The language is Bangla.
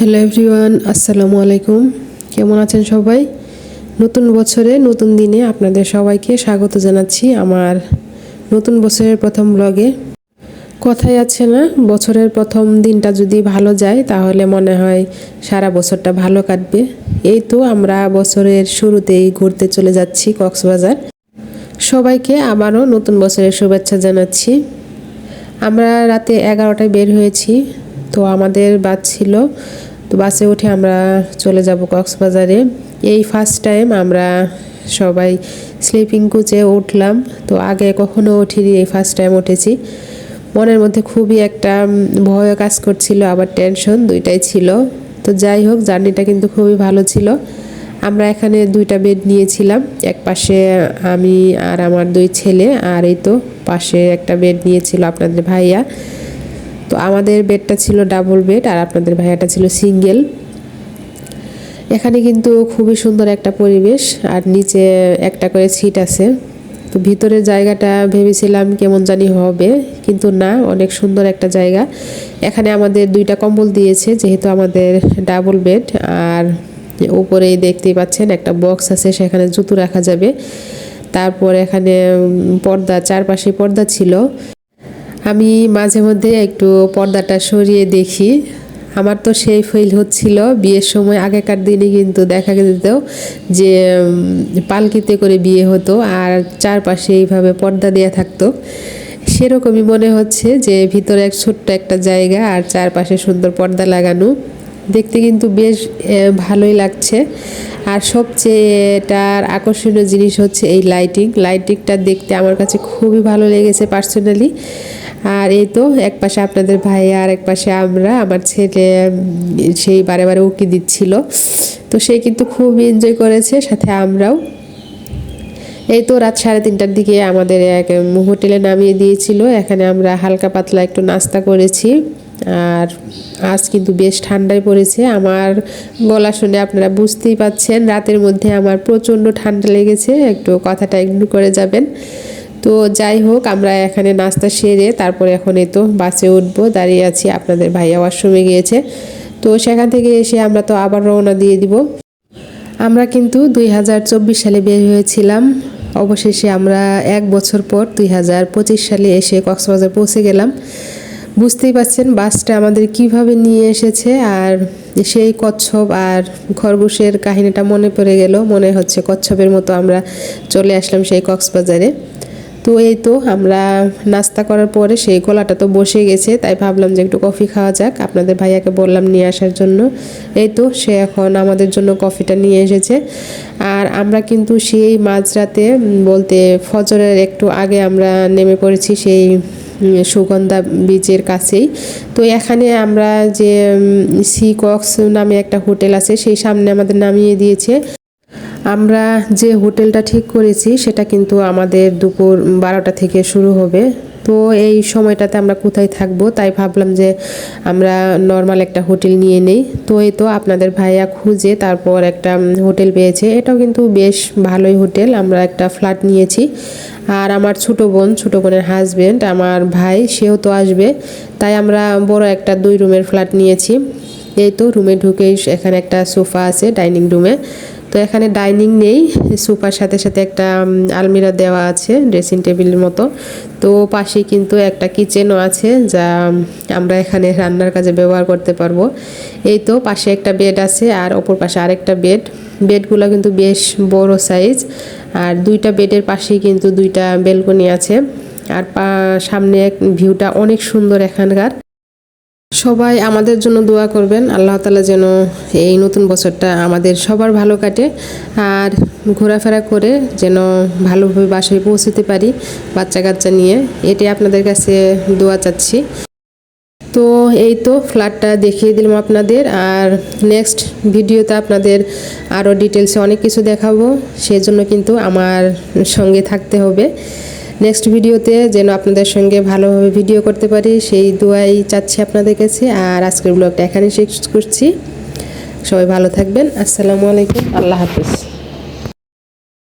হ্যালো এভরিওয়ান, আসসালামু আলাইকুম। কেমন আছেন সবাই? নতুন বছরে, নতুন দিনে আপনাদের সবাইকে স্বাগত জানাচ্ছি আমার নতুন বছরের প্রথম ব্লগে কথাই আছে না, বছরের প্রথম দিনটা যদি ভালো যায়, তাহলে মনে হয় সারা বছরটা ভালো কাটবে। এই তো আমরা বছরের শুরুতেই ঘুরতে চলে যাচ্ছি কক্সবাজার। সবাইকে আবারও নতুন বছরের শুভেচ্ছা জানাচ্ছি। আমরা রাতে এগারোটায় বের হয়েছি, তো আমাদের বাস ছিল তো বাসে উঠে আমরা চলে যাব কক্সবাজারে। এই ফার্স্ট টাইম আমরা সবাই স্লিপিং কোচে উঠলাম। তো আগে কখনো উঠিনি, এই ফার্স্ট টাইম উঠেছি। মনের মধ্যে খুবই একটা ভয় কাজ করছিল, আবার টেনশন দুইটাই ছিল। তো যাই হোক, জার্নিটা কিন্তু খুবই ভালো ছিল। আমরা এখানে দুইটা বেড নিয়েছিলাম। এক পাশে আমি আর আমার দুই ছেলে, আর এই তো পাশে একটা বেড নিয়েছিল আপনাদের ভাইয়া। তো আমাদের বেডটা ছিল ডাবল বেড আর আপনাদের ভাইয়াটা ছিল সিঙ্গেল এখানে কিন্তু খুবই সুন্দর একটা পরিবেশ আর নিচে একটা করে সিট আছে। তো ভিতরের জায়গাটা ভেবেছিলাম কেমন জানি হবে, কিন্তু না, অনেক সুন্দর একটা জায়গা। এখানে আমাদের দুইটা কম্বল দিয়েছে, যেহেতু আমাদের ডাবল বেড আর উপরেই দেখতেই পাচ্ছেন একটা বক্স আছে, সেখানে জুতো রাখা যাবে। তারপর এখানে পর্দা, চারপাশে পর্দা ছিল। আমি মাঝে মধ্যে একটু পর্দাটা সরিয়ে দেখি। আমার তো সেই ফিল হচ্ছিল বিয়ের সময়, আগেকার দিনে কিন্তু দেখা যেত যে পালকিতে করে বিয়ে হতো আর চারপাশে এইভাবে পর্দা দেওয়া থাকতো। সেরকমই মনে হচ্ছে যে, ভিতরে এক ছোট্ট একটা জায়গা আর চারপাশে সুন্দর পর্দা লাগানো। দেখতে কিন্তু বেশ ভালোই লাগছে। আর সবচেয়ে এটার আকর্ষণীয় জিনিস হচ্ছে এই লাইটিং লাইটিংটা দেখতে আমার কাছে খুবই ভালো লেগেছে পার্সোনালি আর এই তো, এক পাশে আপনাদের ভাই আর এক পাশে আমরা, আমার ছেলে সেই বারে বারে উকি দিচ্ছিল। তো সে কিন্তু খুব এনজয় করেছে, সাথে আমরাও। এই তো রাত সাড়ে তিনটার দিকে আমাদের এক হোটেলে নামিয়ে দিয়েছিল। এখানে আমরা হালকা পাতলা একটু নাস্তা করেছি। আর আজ কিন্তু বেশ ঠান্ডায় পড়েছে। আমার গলা শুনে আপনারা বুঝতেই পাচ্ছেন, রাতের মধ্যে আমার প্রচণ্ড ঠান্ডা লেগেছে। একটু কথাটা ইগনোর করে যাবেন। তো যাই হোক, আমরা এখানে নাস্তা সেরে তারপরে এখন এই তো বাসে উঠবো। দাঁড়িয়ে আছি আপনাদের ভাইয়া ওয়াশরুমে গিয়েছে। তো সেখান থেকে এসে আমরা তো আবার রওনা দিয়ে দিব। আমরা কিন্তু দুই হাজার চব্বিশ সালে বের হয়েছিলাম। অবশেষে আমরা এক বছর পর দুই হাজার পঁচিশ সালে এসে কক্সবাজার পৌঁছে গেলাম। বুঝতেই পারছেন বাসটা আমাদের কীভাবে নিয়ে এসেছে আর সেই কচ্ছপ আর খরগোশের কাহিনীটা মনে পড়ে গেল। মনে হচ্ছে কচ্ছপের মতো আমরা চলে আসলাম সেই কক্সবাজারে। তো এই তো আমরা নাস্তা করার পরে সেই গলাটা তো বসে গেছে, তাই ভাবলাম যে একটু কফি খাওয়া যাক। আপনাদের ভাইয়াকে বললাম নিয়ে আসার জন্য। এই তো সে এখন আমাদের জন্য কফিটা নিয়ে এসেছে। আর আমরা কিন্তু সেই মাঝরাতে বলতে ফজরের একটু আগে আমরা নেমে পড়েছি সেই সুগন্ধা বীচের কাছেই। তো এখানে আমরা যে সি কক্স নামে একটা হোটেল আছে, সেই সামনে আমাদের নামিয়ে দিয়েছে। আমরা যে হোটেলটা ঠিক করেছি, সেটা কিন্তু আমাদের দুপুর বারোটা থেকে শুরু হবে। তো এই সময়টাতে আমরা কোথায় থাকব, তাই ভাবলাম যে আমরা নর্মাল একটা হোটেল নিয়ে নেই। তো এই তো আপনাদের ভাইয়া খুঁজে তারপর একটা হোটেল পেয়েছে। এটাও কিন্তু বেশ ভালোই হোটেল, আমরা একটা ফ্ল্যাট নিয়েছি। আর আমার ছোটো বোন, ছোটো বোনের হাজব্যান্ড আমার ভাই, সেও তো আসবে। তাই আমরা বড় একটা দুই রুমের ফ্ল্যাট নিয়েছি। এই তো রুমে ঢুকেই এখানে একটা সোফা আছে, ডাইনিং রুমে। তো এখানে ডাইনিং নেই, সোফার সাথে সাথে একটা আলমিরা দেওয়া আছে, ড্রেসিং টেবিলের মতো। তো পাশে কিন্তু একটা কিচেনও আছে যা আমরা এখানে রান্নার কাজে ব্যবহার করতে পারব। এই তো পাশে একটা বেড আছে আর অপর পাশে আরেকটা বেড। বেডগুলো কিন্তু বেশ বড় সাইজ আর দুইটা বেডের পাশেই কিন্তু দুইটা বেলকনি আছে। আর সামনে ভিউটা অনেক সুন্দর এখানকার। সবাই আমাদের জন্য দোয়া করবেন। আল্লাহ তালা যেন এই নতুন বছরটা আমাদের সবার ভালো কাটে আর ঘোরাফেরা করে যেন ভালোভাবে বাসায় পৌঁছতে পারি বাচ্চা কাচ্চা নিয়ে। এটি আপনাদের কাছে দোয়া চাচ্ছি। তো এই তো ফ্ল্যাটটা দেখিয়ে দিলাম আপনাদের আর নেক্সট ভিডিওতে আপনাদের আরও ডিটেলসে অনেক কিছু দেখাবো। সেজন্য কিন্তু আমার সঙ্গে থাকতে হবে। নেক্সট ভিডিওতে যেন আপনাদের সঙ্গে ভালোভাবে ভিডিও করতে পারি, সেই দোয়াই চাচ্ছি আপনাদের কাছে। আর আজকের ব্লগটা এখানে শেষ করছি। সবাই ভালো থাকবেন। আসসালামু আলাইকুম। আল্লাহ হাফিজ।